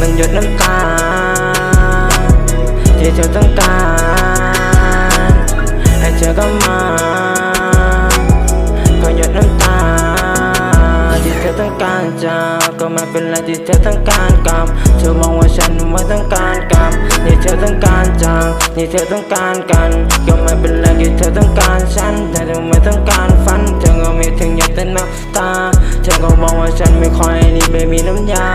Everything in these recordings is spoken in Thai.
มันหยดน้ำตา ที่เธอต้องการ ให้เธอก็มาก็หยดน้ำตา ที่เธอต้องการจะก็มาเป็นอะไรที่เธอต้องการกลับเธอมองว่าฉันไม่ต้องการกลับที่เธอต้องการจังที่เธอต้องการกันก็มา เธอก็มองว่าฉันไม่ค่อยนี่ไม่มีน้ำยา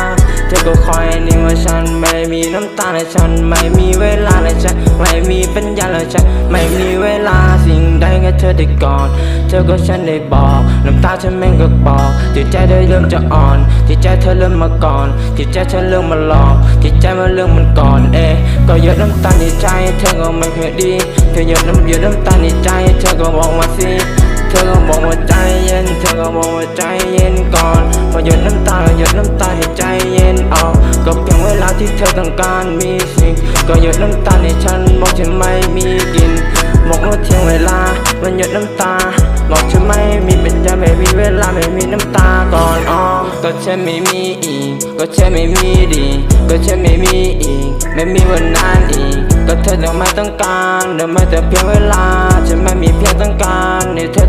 เธอก็คอยนี่ว่าฉันไม่มีน้ำตาและฉันไม่มีเวลาและฉันไม่มีปัญญาและฉันไม่มีเวลาสิ่งใดก็เธอได้ก่อน เธอก็ฉันได้บอกน้ำตาฉันแม่งก็บอกจิตใจเธอเริ่มจะอ่อนจิตใจเธอเริ่มมาก่อนจิตใจฉันเริ่มมาหลอกจิตใจมันเริ่มมันก่อนเอ๊ก็หยดน้ำตาในใจ เธอก็ไม่เคยดีเธอหยดน้ำหยดน้ำตาในใจ เธอก็บอกมาสิเธอก็บอกว่าใจเย็นเธอก็บอกว่าใจ ลาที่เธอต้องการมีสิ่ง ก็หยดน้ำตาในฉันบอกฉันไม่มีกินบอกว่าเที่ยงเวลา มันหยดน้ำตา บอกฉันไม่มีเป็นใจไม่มีเวลาไม่มีน้ำตาก่อนอ๋อก็ฉันไม่มีอีก ก็ฉันไม่มีดี ก็ฉันไม่มีอีก ไม่มีวันนั้นอีก ก็เธอต้องไม่ต้องการเดิมไม่แต่เพียงเวลาฉันไม่มีเพียงต้องการในเธอ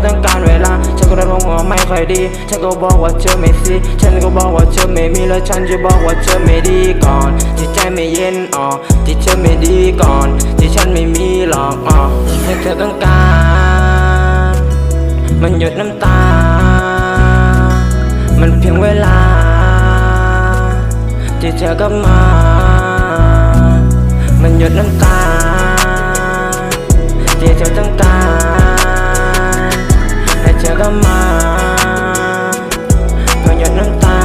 การเวลาฉันก็บอกว่าไม่ค่อยดี ฉันก็บอกว่าเธอไม่ซีฉันก็บอกว่าเธอไม่มีแล้วฉันจะบอกว่าเธอไม่ดีก่อน ที่ใจไม่เย็นออกที่เธอไม่ดีก่อน ที่ฉันไม่มีหรอกอ๋อให้เธอต้องการ มันหยดน้ำตา มันเพียงเวลา ที่เธอก็มา มันหยดน้ำตาที่เธอต้องการ ให้เธอก็มาก็หยดน้ำตา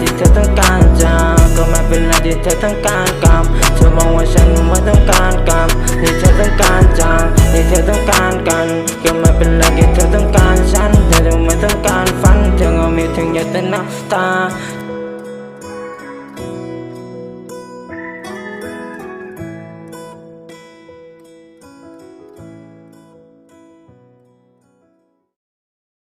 ที่เธอต้องการจากก็ไม่เป็นไรที่เธอต้องการกรรมเธอมองว่าฉันว่าต้องการกรรมที่เธอต้องการจากที่เธอต้องการกันก็ไม่เป็นไรที่เธอต้องการฉันเธอไม่ต้องการฝันเธอก็มีถึงหยากแต่น้ำตา